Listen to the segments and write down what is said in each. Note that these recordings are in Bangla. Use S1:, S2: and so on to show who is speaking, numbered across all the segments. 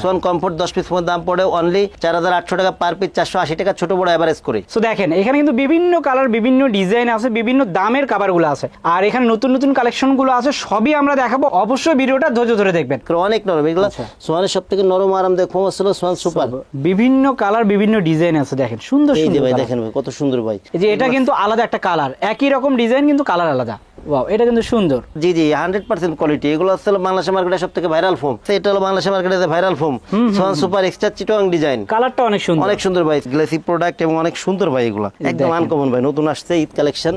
S1: সোয়ান কমফোর্ট দশ পিস ফোনের দাম পড়ে অনলি চার হাজার আটশো টাকা পার পিস চারশো আশি টাকা ছোট বড় অ্যাভারেজ করে।
S2: সো দেখেন এখানে কিন্তু বিভিন্ন কালার বিভিন্ন ডিজাইন আছে বিভিন্ন দামের কাভারগুলো আছে। আর এখানে নতুন নতুন কালেকশনগুলো আছে সবই আমরা দেখাবো। অবশ্যই ভিডিওটা ধৈর্য ধরে দেখবেন।
S1: অনেক নরম এগুলো
S2: আচ্ছা।
S1: সোয়ানের সব থেকে নরম আরামদায়ক ফোন ছিল সোয়ান সুপার।
S2: বিভিন্ন কালার বিভিন্ন ডিজাইন আছে দেখেন। সুন্দর সুন্দর
S1: ভাই দেখেন ভাই কত সুন্দর ভাই।
S2: এই যে এটা কিন্তু আলাদা একটা কালার একই রকম ডিজাইন কিন্তু কালার আলাদা। ওয়াও এটা কিন্তু সুন্দর।
S1: জি জি হান্ড্রেড পার্সেন্ট কোয়ালিটি এগুলো হচ্ছে বাংলাদেশের মার্কেটে সব থেকে ভাইরাল ফোম এটা হলো বাংলাদেশের মার্কেটে viral foam Swan super extra চিটং ডিজাইন
S2: কালারটা অনেক সুন্দর।
S1: অনেক সুন্দর ভাই। গ্লেসি প্রোডাক্ট এবং অনেক সুন্দর ভাই এগুলো। একদম। আনকমন ভাই। নতুন আসছে ঈদ কালেকশন.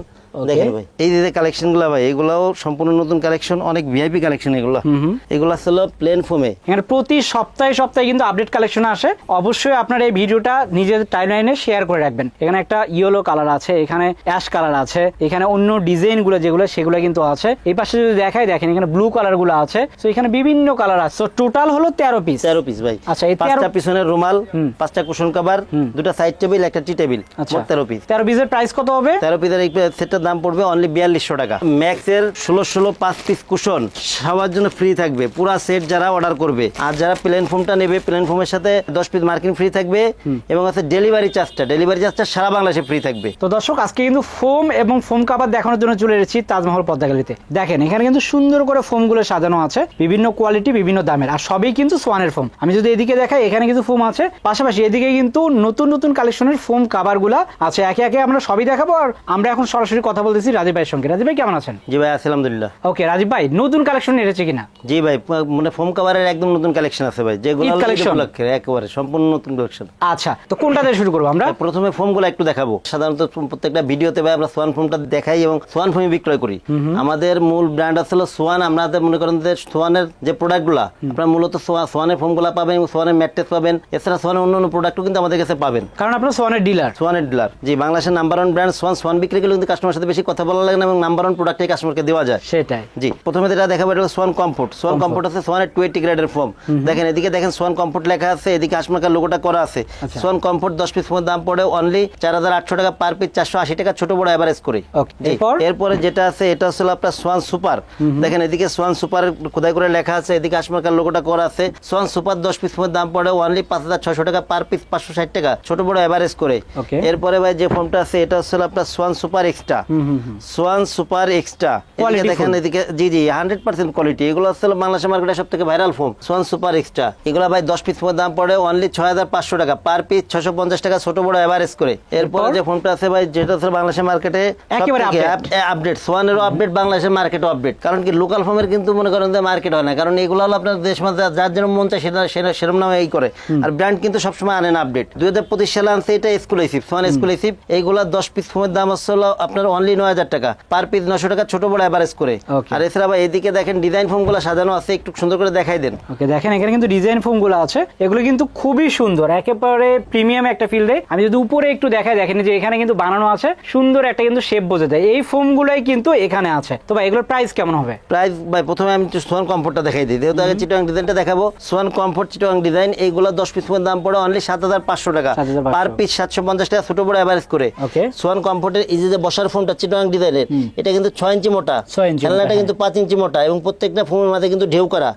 S1: দেখেন ভাই এই যে কালেকশনগুলো ভাই এগুলাও সম্পূর্ণ নতুন কালেকশন অনেক ভিআইপি কালেকশন এগুলো। এগুলো আসলে প্লেন ফোমে
S2: এখানে প্রতি সপ্তাহে সপ্তাহে কিন্তু আপডেট কালেকশন আসে। অবশ্যই আপনার এই ভিডিওটা নিজের টাইমলাইনে শেয়ার করে রাখবেন। এখানে একটা ইয়েলো কালার আছে এখানে অ্যাশ কালার আছে এখানে অন্য যেগুলো সেগুলো কিন্তু আছে। এই পাশে যদি দেখাই দেখেন এখানে ব্লু কালারগুলো আছে। তো এখানে বিভিন্ন কালার আছে। তো টোটাল হলো তেরো পিস
S1: তেরো পিস ভাই।
S2: আচ্ছা, এই
S1: পাঁচটা
S2: তেরো-
S1: পিছনের রুমাল পাঁচটা কুশন কভার দুটা সাইড টেবিল একটা টি টেবিল
S2: আচ্ছা।
S1: মোট তেরো পিস
S2: তেরো পিসের প্রাইস কত হবে?
S1: তেরো পিসের এই সেটটার দাম পড়বে অনলি বিয়াল্লিশশো টাকা। ম্যাক্স এর ষোলো ষোলো পাঁচ পিস কুশন সবার জন্য ফ্রি থাকবে পুরা সেট যারা অর্ডার করবে। আর যারা প্লেন ফোমটা নেবে প্লেন ফোমের সাথে দশ পিস মার্কিং ফ্রি থাকবে এবং আছে ডেলিভারি চার্জটা ডেলিভারি চার্জটা সারা বাংলাদেশে ফ্রি থাকবে।
S2: তো দর্শক আজকে কিন্তু ফোম এবং ফোম কাভার দেখানোর জন্য চলে এসেছি তাজমহল পদ্মা দেখেন এখানে কিন্তু সুন্দর করে ফোমগুলো সাজানো আছে বিভিন্ন কোয়ালিটি বিভিন্ন দামের। আর সবই কিন্তু সোয়ানের ফোম আমি যদি এদিকে দেখাই এখানে কিন্তু ফোম আছে। পাশাপাশি এদিকে কিন্তু নতুন নতুন কালেকশনের ফোম কাভারগুলো আছে। একে একে আমরা সবই দেখাবো আর আমরা এখন সরাসরি কথা বলতেছি রাজীব ভাইয়ের সঙ্গে। রাজীব ভাই কেমন আছেন?
S1: জি ভাই আছি আলহামদুলিল্লাহ।
S2: ওকে রাজীব ভাই নতুন কালেকশন এসেছে কিনা?
S1: জি ভাই মানে ফোম কাভারের একদম নতুন কালেকশন আছে ভাই যেগুলো হলো ঈদ একেবারে সম্পূর্ণ নতুন কালেকশন
S2: আচ্ছা তো কোনটা দিয়ে শুরু করব আমরা?
S1: প্রথমে ফোমগুলো একটু দেখাবো। সাধারণত প্রত্যেকটা ভিডিওতে ভাই আমরা সোয়ান ফোমটা দেখাই এবং সোয়ান ফোমই বিক্রয় করি। আমাদের মূল ব্র্যান্ড আসলে সোয়ান আপনাদের মনে করেন যে সোয়ানের যে প্রোডাক্টগুলো আপনারা মূলত সোয়া- সোয়ানের ফোমগুলো পাবেন এবং সোয়ানের ম্যাট্রেস পাবেন। এছাড়া সোয়ানের অন্য অন্য প্রোডাক্টও কিন্তু আমাদের কাছে পাবেন।
S2: কারণ আপনার সোয়ানের ডিলার
S1: সোয়ানের ডিলার জি বাংলাদেশের number one brand Swan Swan বিক্রি করলে কিন্তু কাস্টমার সাথে বেশি কথা বলা লাগে না এবং নাম্বার ওয়ান প্রোডাক্টে কাস্টমারকে দেওয়া যায়।
S2: সেটাই।
S1: জি প্রথমে যেটা দেখাবো এটা হলো সোয়ান কমফোর্ট সোয়ান কমফোর্ট আছে সোয়ানের টোয়েন্টি গ্রেডের ফোম দেখেন এদিকে দেখেন সোয়ান কমফোর্ট লেখা আছে এদিকে আসমাকার লোগোটা করা আছে।
S2: আচ্ছা।
S1: সোয়ান কমফোর্ট দশ পিস ফোনের দাম পড়ে অনলি চার হাজার আটশো টাকা পার পিস চারশো আশি টাকা ছোট বড় অ্যাভারেজ করে।
S2: এরপর?
S1: যেটা আছে এটা হচ্ছে আপনার সোয়ান সুপার দেখেন এদিকে সোয়ান সুপার খোদাই করে লেখা আছে এদিকে আসমাকার লোগোটা করা আছে। সোয়ান সুপার দশ পিস ফোনের দাম পড়ে অনলি পাঁচ হাজার ছশো টাকা পার পিস পাঁচশো ষাট টাকা। ছোট বড় অ্যাভারেজ করে। এরপরে ভাই যে ফোনটা আছে এটা হচ্ছে আপনার Swan super extra Swan super extra দেখেন এদিকে জি জি হান্ড্রেড পার্সেন্ট কোয়ালিটি এগুলো হচ্ছে বাংলাদেশের মার্কেটে সব থেকে viral foam Swan super extra এগুলো ভাই দশ পিস দাম পড়ে অনলি ছয় হাজার পাঁচশো টাকা। পার পিস ছশো পঞ্চাশ টাকা ছোট বড় এভারেজ করে। এরপরে? যে ফোনটা আছে ভাই যেটা বাংলাদেশের মার্কেটে আপডেট সোয়ানেরও আপডেট বাংলাদেশের মার্কেটও আপডেট কারণ কি লোকাল ফোমের কিন্তু মনে করেন যে মার্কেট হয় না। কারণ এগুলো হলো আপনার দেশ মাঝে যার যেরকম মন চায় সেটা সেরকম নামে এই করে। আর ব্র্যান্ড কিন্তু সবসময় আনে না আপডেট দুই হাজার পঁচিশ সালে আনছে এটা এক্সক্লুসিভ সোয়ান এক্সক্লুসিভ এইগুলা দশ পিস ফোমের দাম হচ্ছে হলো আপনার অনলি নয় হাজার টাকা। পার পিস নশো টাকা ছোট বড় অ্যাভারেজ করে। আর এছাড়া এদিকে দেখেন ডিজাইন ফোমগুলো সাজানো আছে একটু সুন্দর করে দেখাই দেন।
S2: ওকে দেখেন এখানে কিন্তু ডিজাইন ফোমগুলো আছে। এগুলো কিন্তু খুবই সুন্দর একেবারে প্রিমিয়াম একটা ফিল দেয় আমি যদি উপরে একটু দেখাই দেখেন যে এখানে কিন্তু বানানো আছে সুন্দর একটা কিন্তু শেপ বোঝা যায়। এই ফোম গুলোই কিন্তু এখানে আছে। তো ভাই এগুলোর প্রাইস কেমন হবে?
S1: প্রাইস ভাই প্রথমে আমি একটু সোয়ান কমফোর্টটা দেখাই দিই। যেহেতু আগে চিটোয়াং ডিজাইনটা দেখাবো সোয়ান কমফোর্ট চিটোয়াং ডিজাইন এইগুলো দশ পিস দাম পড়ে অনলি সাত হাজার পাঁচশো টাকা। পার পিস সাতশো পঞ্চাশ টাকা ছোট বড় অ্যাভারেজ করে. সোয়ান কমফোর্টের এই যে বসার ফোনটা চিটোয়াং ডিজাইনের। এটা কিন্তু ছয় ইঞ্চি মোটা।
S2: 6 ইঞ্চি মোটা,
S1: খেলনাটা
S2: হ্যাঁ।
S1: কিন্তু পাঁচ ইঞ্চি মোটা এবং প্রত্যেকটা ফোনের মাঝে কিন্তু ঢেউ করা।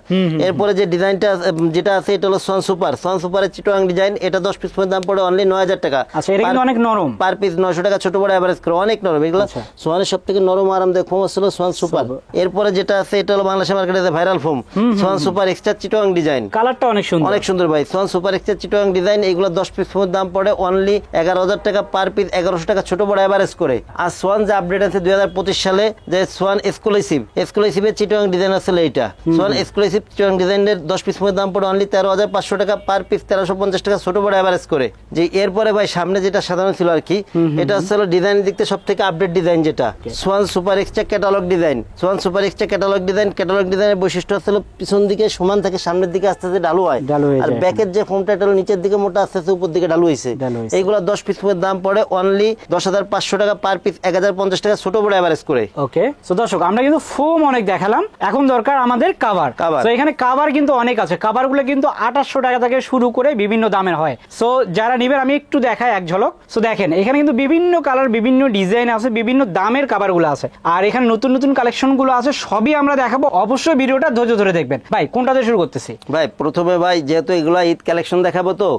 S1: এরপরে যে ডিজাইনটা যেটা আছে এটা হলো সোয়ান সুপার সোয়ান সুপারের চিটোয়াং ডিজাইন এটা দশ পিস দাম পড়ে অনলি নয় হাজার টাকা।
S2: আচ্ছা অনেক নরম।
S1: পার পিস নশো টাকা ছোট বড় অ্যাভারেজ করে অনেক নরম। এগুলো
S2: আচ্ছা।
S1: সোয়ানের সব থেকে নরম আরামদায়ক ফোম ছিল সোয়ান সুপার এরপরে যেটা আছে এটা হলো বাংলাদেশের মার্কেটে viral foam swan super extra চিটোয়াং design
S2: কালারটা অনেক সুন্দর।
S1: অনেক সুন্দর ভাই। সোয়ান সুপার এক্সট্রা চিটোয়াং ডিজাইন এগুলো দশ পিস ফোনের দাম পড়ে অনলি এগারো হাজার টাকা পার পিস এগারোশো টাকা ছোট বড় অ্যাভারেজ করে। আর সোয়ান যে আপডেট আছে দুই হাজার পঁচিশ সালে যে সোয়ান এক্সক্লুসিভ এক্সক্লুসিভের চিটোয়াং ডিজাইন আছে এইটা। সোয়ান এক্সক্লুসিভ চিটোয়াং ডিজাইনের দশ পিস ফোনের দাম পড়ে অনলি তেরো হাজার পাঁচশো টাকা পার পিস তেরোশো পঞ্চাশ টাকা ছোট বড় অ্যাভারেজ করে। যে এরপরে ভাই সামনে যেটা সাধারণ ছিল আর কি এটা হচ্ছে ডিজাইন দিক থেকে সব থেকে আপডেট ডিজাইন যেটা swan super extra catalogue design swan super extra catalogue design catalogue ডিজাইনের বৈশিষ্ট্য হচ্ছে পিছন দিকে সমান থাকে সামনের দিকে আস্তে আস্তে ডালু হয়। আর। ব্যাকের যে ফোনটা এটা নিচের দিকে মোটা আস্তে আস্তে উপর দিকে ডালু হয়েছে। এইগুলো দশ পিস দাম পড়ে অনলি দশ হাজার পাঁচশো টাকা পার পিস এক হাজার টাকা ছোট বড় অ্যাভারেজ করে।
S2: ওকে তো দর্শক আমরা কিন্তু ফোম অনেক দেখালাম। এখন দরকার আমাদের কাভার
S1: Cover।
S2: তো এখানে কাভার কিন্তু অনেক আছে। কাভারগুলো কিন্তু আঠাশশো টাকা থেকে শুরু করে বিভিন্ন দামের হয়। সো যারা নেবেন আমি একটু দেখাই এক ঝলক। সো দেখেন এখানে কিন্তু বিভিন্ন কালার বিভিন্ন ডিজাইন আছে বিভিন্ন দামের কাভারগুলো আছে। আর এখানে নতুন নতুন কালেকশনগুলো আছে সবই আমরা দেখাবো। অবশ্যই ভিডিওটা ধৈর্য ধরে দেখবেন। ভাই কোনটাতে শুরু করতেছি?
S1: ভাই প্রথমে ভাই যেহেতু এগুলো ঈদ কালেকশন দেখাবো তো।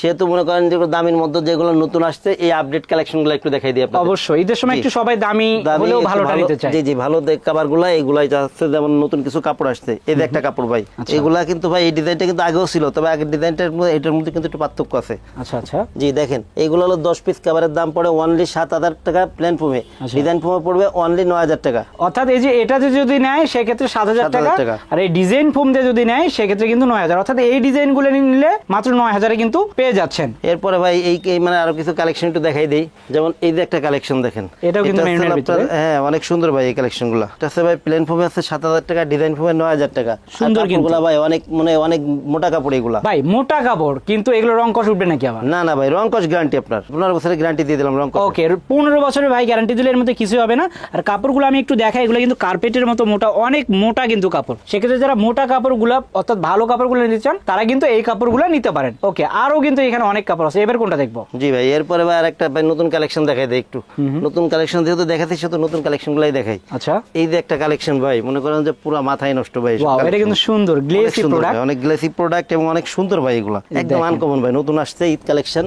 S1: সেহেতু মনে করেন যেগুলো দামের মধ্যে যেগুলো নতুন আসছে এই আপডেট কালেকশনগুলো একটু দেখাই দিই
S2: অবশ্যই ঈদের সময় একটু সবাই দামি হলেও ভালোটা
S1: ভালো-
S2: নিতে চাই
S1: জি জি ভালো কাবারগুলা এগুলাই যাচ্ছে যেমন নতুন কিছু কাপড় আসছে। এই যে একটা কাপড় ভাই
S2: আচ্ছা।
S1: এগুলা কিন্তু ভাই এই ডিজাইনটা কিন্তু আগেও ছিল তবে আগের ডিজাইনটার মধ্যে এটার মধ্যে কিন্তু একটু পার্থক্য আছে।
S2: আচ্ছা আচ্ছা।
S1: জি দেখেন এগুলো হলো দশ পিস কাবারের দাম পড়ে অনলি সাত হাজার টাকা প্ল্যান
S2: আচ্ছা।
S1: ডিজাইন ফোমে পড়বে অনলি নয় হাজার টাকা।
S2: অর্থাৎ এই যে এটাতে যদি নেয় সেক্ষেত্রে সাত হাজার
S1: 7,000
S2: টাকা। আর এই ডিজাইন ফোম দিয়ে যদি নেয় সেক্ষেত্রে কিন্তু নয় হাজার। অর্থাৎ এই ডিজাইনগুলো নিলে মাত্র নয় হাজারে কিন্তু পেয়ে যাচ্ছেন।
S1: এরপরে ভাই এই মানে আরও কিছু কালেকশন একটু দেখাই দেই। যেমন এই যে একটা কালেকশন দেখেন।
S2: এটাও কিন্তু মেরুনের ভিতরে।
S1: হ্যাঁ অনেক সুন্দর ভাই এই কালেকশনগুলা এটা হচ্ছে ভাই প্লেন ফোমে আছে সাত হাজার টাকা ডিজাইন নয় হাজার টাকা।
S2: সুন্দর কিন্তু।
S1: ভাই অনেক মানে অনেক মোটা কাপড় এগুলা।
S2: ভাই মোটা কাপড় কিন্তু এগুলো রং কষ উঠবে নাকি আবার?
S1: না না ভাই রং কস গ্যারান্টি আপনার। পনেরো বছরের গ্যারান্টি দিয়ে দিলাম রং কস
S2: ওকে পনেরো বছরের ভাই গ্যারান্টি দিলে এর মধ্যে কিছু হবে না। আর কাপড়গুলো আমি একটু দেখাই এগুলো কিন্তু কার্পেটের মতো মোটা অনেক মোটা কিন্তু কাপড়। সেক্ষেত্রে যারা মোটা কাপড়গুলো অর্থাৎ ভালো কাপড়গুলো নিতে চান তারা কিন্তু এই কাপড়গুলো নিতে পারেন। ওকে আরও কিন্তু এখানে অনেক কাপড় আছে। এবার কোনটা দেখব?
S1: জি ভাই এরপরে ভাই আরেকটা ভাই নতুন কালেকশন দেখাই দেই একটু। নতুন কালেকশন যেহেতু দেখাচ্ছি সেহেতু নতুন কালেকশন গুলাই দেখাই।
S2: আচ্ছা।
S1: এই যে একটা কালেকশন ভাই মনে করেন যে পুরো মাথায় নষ্ট ভাই
S2: এটা কিন্তু সুন্দর গ্লেসি
S1: সুন্দর
S2: প্রোডাক্ট
S1: ভাই, অনেক গ্লেসি প্রোডাক্ট এবং অনেক সুন্দর ভাই এগুলা। একদম। আনকমন ভাই নতুন আসছে ঈদ কালেকশন.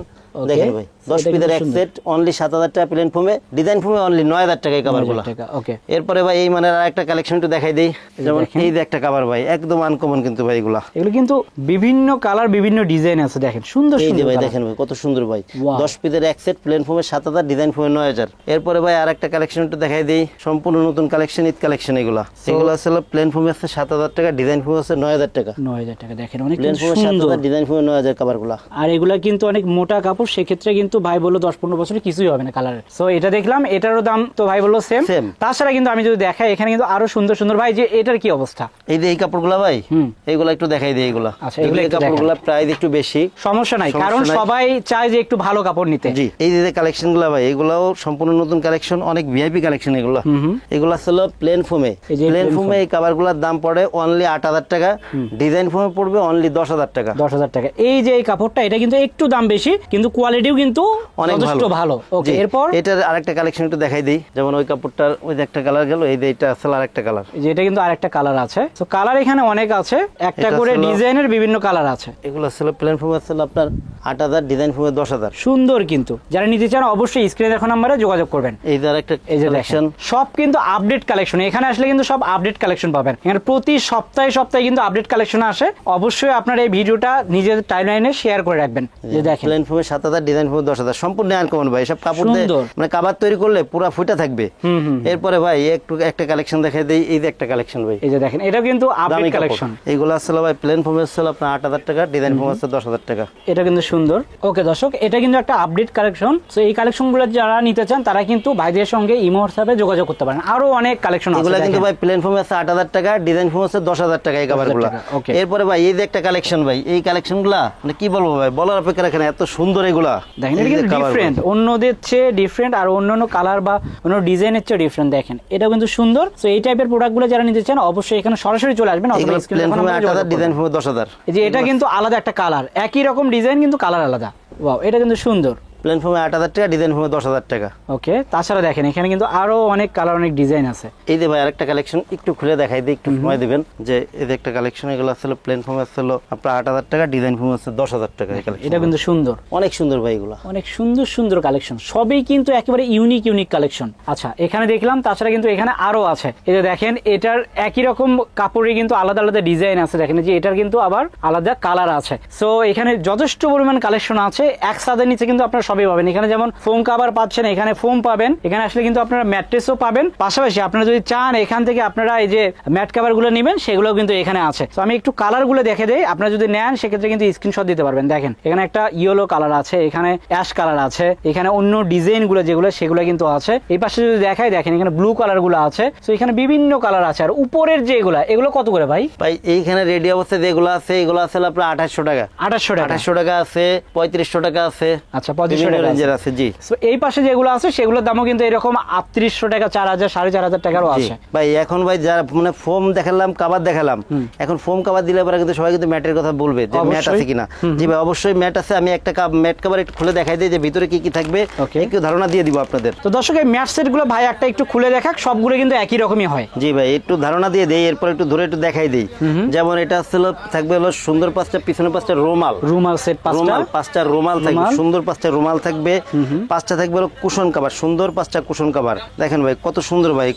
S1: দেখেন ভাই। দশ পিসের এক সেট অনলি সাত হাজার টাকা প্লেন ফোমে ডিজাইন ফোমে অনলি নয় হাজার টাকা এই
S2: ওকে
S1: এরপরে ভাই এই মানে একটা কালেকশন একটু দেখাই দিই। যেমন এই যে একটা কাবার ভাই একদম আনকমন কিন্তু ভাই এগুলা।
S2: এগুলো কিন্তু বিভিন্ন কালার বিভিন্ন ডিজাইন আছে দেখেন। সুন্দর সুন্দর
S1: ভাই দেখেন ভাই কত সুন্দর ভাই। দশ পিসের এক সেট প্লেন ফোমে সাত হাজার ডিজাইন ফোমে নয় হাজার। এরপরে ভাই আর একটা কালেকশন একটু দেখাই দিই সম্পূর্ণ নতুন কালেকশন ঈদ কালেকশন এগুলা। এগুলো আসলে প্লেন ফোমে আছে সাত হাজার টাকা ডিজাইন ফোমে আছে নয় হাজার টাকা।
S2: নয় হাজার টাকা দেখেন অনেক
S1: প্লেন ফোমে সাত হাজার ডিজাইন ফোমে নয় হাজার কাবারগুলা।
S2: আর এগুলা কিন্তু অনেক মোটা কাপড় সেক্ষেত্রে কিন্তু ভাই বলল দশ পনেরো বছরে কিছুই হবে না কালারের সো এটা দেখলাম এটারও দাম তো ভাই বলল সেম
S1: Same।
S2: তাছাড়া কিন্তু আমি যদি দেখাই এখানে কিন্তু আরও সুন্দর সুন্দর ভাই যে এটার কি অবস্থা?
S1: এই যে এই কাপড়গুলা ভাই। এইগুলা একটু দেখাই দিই এগুলা।
S2: আচ্ছা, এগুলো
S1: কাপড়গুলা প্রাইস একটু বেশি।
S2: সমস্যা নাই কারণ সবাই চায় যে একটু ভালো কাপড় নিতে।
S1: জি এই যে কালেকশনগুলা ভাই এগুলাও সম্পূর্ণ নতুন কালেকশন অনেক ভিআইপি কালেকশন এগুলো। এগুলো ছিল প্লেন ফোমে প্লেন ফোমে এই কাবারগুলার দাম পড়ে অনলি আট হাজার টাকা। ডিজাইন ফোমে পড়বে অনলি দশ হাজার টাকা।
S2: দশ হাজার টাকা। এই যে এই কাপড়টা এটা কিন্তু একটু দাম বেশি কিন্তু কোয়ালিটিও কিন্তু
S1: অনেক
S2: ভালো। ওকে এরপর?
S1: এটার আরেকটা কালেকশন একটু দেখাই দিই। যেমন ওই কাপড়টার ওই যে একটা কালার গেল এই যে এটা আসলে আরেকটা কালার
S2: এই যে এটা কিন্তু আরেকটা কালার আছে। তো কালার এখানে অনেক আছে। একটা করে ডিজাইনের বিভিন্ন কালার আছে।
S1: এগুলো আসলে প্ল্যাটফর্ম আসলে আপনার আট হাজার ডিজাইন ফোমে দশ হাজার।
S2: সুন্দর কিন্তু। যারা নিতে চান অবশ্যই স্ক্রিনে দেখো নাম্বারে যোগাযোগ করবেন।
S1: এই যে আরেকটা
S2: এই যে
S1: কালেকশন
S2: দেখেন সব কিন্তু আপডেট কালেকশন এখানে আসলে কিন্তু সব আপডেট কালেকশন পাবেন। এখানে প্রতি সপ্তাহে সপ্তাহে কিন্তু আপডেট কালেকশন আসে। অবশ্যই আপনার এই ভিডিওটা নিজের টাইমলাইনে শেয়ার করে রাখবেন। যে দেখেন।
S1: প্লেন ফোমে সাত হাজার ডিজাইন ফোমে দশ হাজার। সম্পূর্ণ আনকমন ভাই। সব কাপড় দিয়ে মানে কাবার তৈরি করলে পুরা ফুটে থাকবে। এরপরে ভাই একটু একটা কালেকশন দেখাই দিই। এই যে একটা কালেকশন ভাই।
S2: এই যে দেখেন এটাও কিন্তু আপডেট কালেকশন
S1: এইগুলো আসলে ভাই প্লেন ফোমে ছিল আপনার আট হাজার টাকা ডিজাইন ফোম আছে দশ হাজার টাকা।
S2: এটা কিন্তু সুন্দর। ওকে দর্শক এটা কিন্তু একটা আপডেট কালেকশন তো এই কালেকশনগুলো যারা নিতে চান তারা কিন্তু ভাইদের সঙ্গে ইমো হোয়াটসঅ্যাপে যোগাযোগ করতে পারেন। আরও অনেক কালেকশন আছে
S1: এগুলা কিন্তু ভাই প্লেন ফোম আছে আট হাজার টাকা ডিজাইন ফোম আছে দশ হাজার টাকা এই কাবারগুলা।
S2: টাকা,
S1: এরপরে ভাই এই যে একটা কালেকশন ভাই এই কালেকশনগুলা মানে কি বলব ভাই বলার অপেক্ষা রাখেন এত সুন্দর এগুলা।
S2: দেখেন এটা কিন্তু ডিফারেন্ট অন্যদের চেয়ে ডিফারেন্ট আর অন্যান্য কালার বা অন্য ডিজাইনের চেয়ে ডিফারেন্ট দেখেন। এটা কিন্তু সুন্দর। তো এই টাইপের প্রোডাক্টগুলো যারা নিতে চান অবশ্যই এখানে সরাসরি চলে আসবেন
S1: ডিজাইন দশ হাজার।
S2: এই যে এটা কিন্তু আলাদা একটা কালার একই রকম ডিজাইন কিন্তু কালার আলাদা। ওয়াও এটা কিন্তু সুন্দর।
S1: প্লেন ফোমে আট হাজার টাকা ডিজাইন ফোমে দশ হাজার টাকা।
S2: ওকে তাছাড়া দেখেন এখানে কিন্তু আরও অনেক কালার অনেক ডিজাইন আছে।
S1: এই যে ভাই আরেকটা কালেকশন একটু খুলে দেখাই দিই একটু সময় দিবেন যে এই যে একটা কালেকশন এগুলো আসলে প্লেন ফোমে আসছিল আপনার আট হাজার টাকা ডিজাইন ফোমে আছে দশ হাজার টাকা
S2: এটা কিন্তু সুন্দর।
S1: অনেক সুন্দর ভাই এগুলো।
S2: অনেক সুন্দর সুন্দর কালেকশন সবই কিন্তু একেবারে ইউনিক ইউনিক কালেকশন আচ্ছা এখানে দেখলাম তাছাড়া কিন্তু এখানে আরও আছে। এই যে দেখেন এটার একই রকম কাপড়ে কিন্তু আলাদা আলাদা ডিজাইন আছে। দেখেন যে এটার কিন্তু আবার আলাদা কালার আছে। সো এখানে যথেষ্ট পরিমাণ কালেকশন আছে। এক সাদের নিচে কিন্তু আপনারা সবই পাবেন। এখানে যেমন ফোম কাভার পাচ্ছেন এখানে ফোম পাবেন। এখানে আসলে কিন্তু আপনারা ম্যাট্রেসও পাবেন। পাশাপাশি আপনারা যদি চান এখান থেকে আপনারা এই যে ম্যাট কাভারগুলো নেবেন সেগুলো কিন্তু এখানে আছে। তো আমি একটু কালারগুলো দেখে দেই। আপনারা যদি নেন সেক্ষেত্রে কিন্তু স্ক্রিনশট দিতে পারবেন। দেখেন এখানে একটা ইয়েলো কালার আছে এখানে অ্যাশ কালার আছে এখানে অন্য ডিজাইনগুলো যেগুলো সেগুলো কিন্তু আছে। এই পাশে যদি দেখাই দেখেন এখানে ব্লু কালারগুলো আছে। তো এখানে বিভিন্ন কালার আছে। আর উপরের যেগুলো এগুলো কত করে ভাই?
S1: ভাই এইখানে রেডি অবস্থায় যেগুলো আছে এগুলো আছে আপনার আঠাশশো টাকা।
S2: আঠাশশো টাকা।
S1: আঠাশশো টাকা আছে পঁয়ত্রিশশো টাকা আছে।
S2: আচ্ছা পঁয়ত্রিশশো পঁয়ত্রিশশো টাকা
S1: রেঞ্জের আছে জি।
S2: So, এই পাশে যেগুলো আছে সেগুলোর দামও কিন্তু এরকম আটত্রিশশো টাকা চার হাজার সাড়ে চার হাজার টাকারও আছে।
S1: ভাই এখন ভাই যারা মানে ফোম দেখালাম কাবার দেখালাম। এখন ফোম কাবার দিলে পরে কিন্তু সবাই কিন্তু ম্যাটের কথা বলবে যে ম্যাট আছে কিনা। জি ভাই অবশ্যই ম্যাট আছে। আমি একটা ম্যাট কাবার একটু খুলে দেখাই দিই যে ভিতরে কি কি থাকবে। একটু ধারণা দিয়ে দিব আপনাদের।
S2: তো দর্শক এই ম্যাট সেটগুলো ভাই একটা একটু খুলে দেখাক সবগুলো কিন্তু একই রকমই হয়।
S1: জি ভাই একটু ধারণা দিয়ে দেই এরপর একটু ধরে একটু দেখাই দেই। যেমন এটা হচ্ছে থাকবে হলো সুন্দর পাঁচটা পিছনে পাঁচটা রোমাল।
S2: রুমাল সেট পাঁচটা।
S1: রুমাল পাঁচটা রুমাল থাকবে সুন্দর পাঁচটা রুমাল থাকবে পাঁচটা থাকবে কুশন কাবার সুন্দর পাঁচটা কুশন কাবার দেখেন ভাই কত সুন্দর ভাই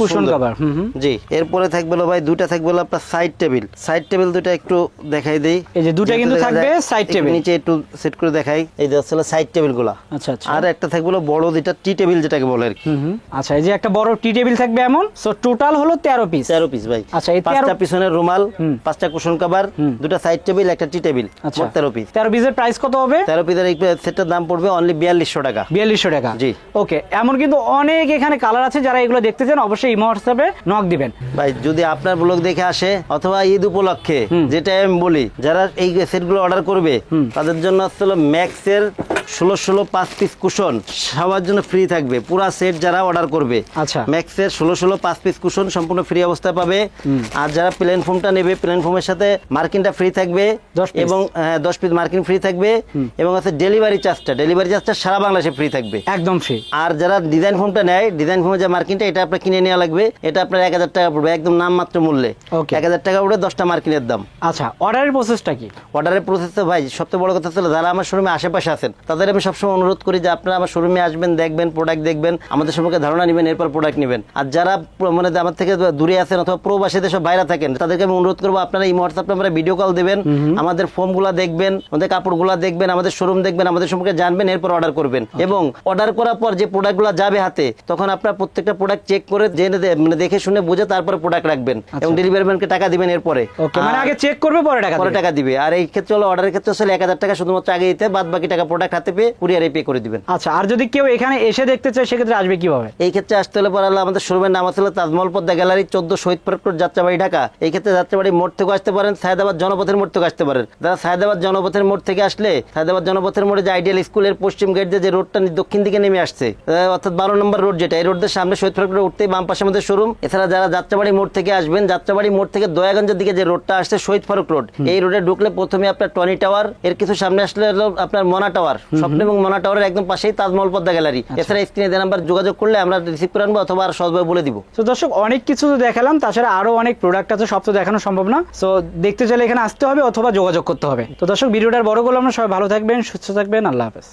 S1: কুশন
S2: হুম
S1: জি এরপরে থাকবে ভাই দুইটা থাকবে আপনার সাইড টেবিল সাইড টেবিল দুটো একটু দেখাই দেই।
S2: এই যে দুটা কিন্তু থাকবে
S1: একটু
S2: table।
S1: নিচে একটু সেট করে দেখাই। এই যে হচ্ছে সাইড টেবিলগুলা।
S2: আচ্ছা আচ্ছা।
S1: আর একটা থাকবে বড় যেটা টি টেবিল যেটাকে বলে আর কি।
S2: আচ্ছা এই যে একটা বড় টি টেবিল থাকবে এমন সো টোটাল হলো তেরো পিস
S1: তেরো পিস ভাই।
S2: আচ্ছা, এই
S1: পাঁচটা পিছনের রুমাল। পাঁচটা কুশন কাবার দুটা সাইড টেবিল একটা টি টেবিল
S2: আচ্ছা।
S1: মোট তেরো পিস
S2: তেরো পিসের প্রাইস কত হবে?
S1: তেরো পিসের এই সেটটার দাম পড়বে অনলি বিয়াল্লিশশো টাকা।
S2: বিয়াল্লিশশো টাকা।
S1: জি।
S2: ওকে এমন কিন্তু অনেক এখানে কালার আছে যারা এগুলো দেখতে চান অবশ্যই ইমো হোয়াটসঅ্যাপে নক দিবেন।
S1: ভাই যদি আপনার ব্লগ দেখে আসে অথবা ঈদ উপলক্ষে যেটা আমি বলি যারা এই সেটগুলো অর্ডার করবে তাদের জন্য হচ্ছে ম্যাক্সের ষোলো ষোলো পাঁচ পিস কুশন সবার জন্য ফ্রি থাকবে। পুরা সেট যারা অর্ডার করবে।
S2: আচ্ছা।
S1: ম্যাক্সের ষোলো ষোলো পাঁচ পিস কুশন সম্পূর্ণ ফ্রি অবস্থায় পাবে। আর যারা প্লেন ফোমটা নেবে প্লেন ফোমের সাথে মার্কিনটা ফ্রি থাকবে। এবং দশ পিস মার্কিন ফ্রি থাকবে। এবং আছে ডেলিভারি চার্জটা ডেলিভারি চার্জটা সারা বাংলাদেশে ফ্রি থাকবে।
S2: একদম ফ্রি
S1: আর যারা ডিজাইন ফোমটা নেয় ডিজাইন ফোমের যে মার্কিনটা এটা আপনার কিনে নেওয়া লাগবে। এটা আপনার এক হাজার টাকা পড়বে একদম নামমাত্র মূল্যে।
S2: Okay.
S1: এক হাজার টাকা পড়বে দশটা মার্কিনের দাম।
S2: আচ্ছা অর্ডারের প্রসেসটা কি?
S1: অর্ডারের প্রসেস তো ভাই সবচেয়ে বড় কথা হলো যারা আমার শোরুমে আশেপাশে আছেন তাদের আমি সবসময় অনুরোধ করি যে আপনারা আমার শোরুমে আসবেন দেখবেন প্রোডাক্ট দেখবেন আমাদের সম্পর্কে ধারণা নেবেন এরপর প্রোডাক্ট নেবেন। আর যারা মানে আমার থেকে দূরে আছেন অথবা প্রবাসী দেশে বাইরে থাকেন তাদেরকে আমি অনুরোধ করব আপনারা এই হোয়াটসঅ্যাপ নাম্বারে ভিডিও কল দেবেন। আমাদের ফর্মগুলো দেখবেন আমাদের কাপড়গুলো দেখবেন আমাদের শোরুম দেখবেন আমাদের সম্পর্কে জানবেন এরপর অর্ডার করবেন। এবং অর্ডার করার পর যে প্রোডাক্টগুলো যাবে হাতে তখন আপনার প্রত্যেকটা প্রোডাক্ট চেক করে জেনে মানে দেখে শুনে বুঝে তারপরে প্রোডাক্ট রাখবেন। এবং ডেলিভারি ম্যানকে টাকা দিবেন এরপরে।
S2: মানে আগে চেক করবে পরে টাকা
S1: পরে। টাকা দিবে। আর এই ক্ষেত্রে হলো অর্ডারের ক্ষেত্রে হচ্ছে এক হাজার টাকা শুধুমাত্র আগে দিতে বাদ বাকি টাকা প্রোডাক্ট হাতে পেয়ে কুরিয়ারে পে করে দিবেন।
S2: আচ্ছা আর যদি কেউ এখানে এসে দেখতে চায় সেক্ষেত্রে আসবে কীভাবে?
S1: এই ক্ষেত্রে আসতে হলে পরে আমাদের শোরুমের নাম আছে হলো তাজমহল পদ্মা গ্যালারি চোদ্দ শহীদ রোড যাত্রাবাড়ি ঢাকা। এই ক্ষেত্রে যাত্রাবাড়ি মোড় থেকে আসতে পারেন সায়দাবাদ জনপথের মোড় থেকে আসতে পারেন। যারা সায়দাবাদ জনপথের মোড় থেকে আসলে সায়দাবাদ জনপথের মোড়ে যে আইডিয়াল স্কুলের পশ্চিম গেট দিয়ে যে রোডটা দক্ষিণ দিকে নেমে আসছে অর্থাৎ বারো নম্বর রোড যেটা এই রোডের সামনে শহীদ রোড উঠতেই বাম পাশে আমাদের শোরুম এছাড়া যারা যাত্রাবাড়ি মোড় থেকে আসবেন যাত্রাবাড়ি মোড় থেকে দয়াগঞ্জের দিকে যে রোডটা আসছে শহীদ ফারুক রোড এই রোডে ঢুকলে প্রথমে আপনার টনি টাওয়ার এর কিছু সামনে আসলে আপনার মনা টাওয়ার স্বপ্ন এবং মনা টাওয়ারের একদম পাশেই তাজমহল পদ্মা গ্যালারি। এছাড়া স্ক্রিনে দেওয়া নাম্বার যোগাযোগ করলে আমরা রিসিভ করে আনব অথবা আর সহজভাবে বলে দিব।
S2: তো দর্শক অনেক কিছু তো দেখালাম তাছাড়া আরও অনেক প্রোডাক্ট আছে সব তো দেখানো সম্ভব না। তো দেখতে চাইলে এখানে আসতে হবে অথবা যোগাযোগ করতে হবে। তো দর্শক ভিডিওটার বড় করলাম আমরা সবাই ভালো থাকবেন সুস্থ থাকবেন আল্লাহ হাফেজ।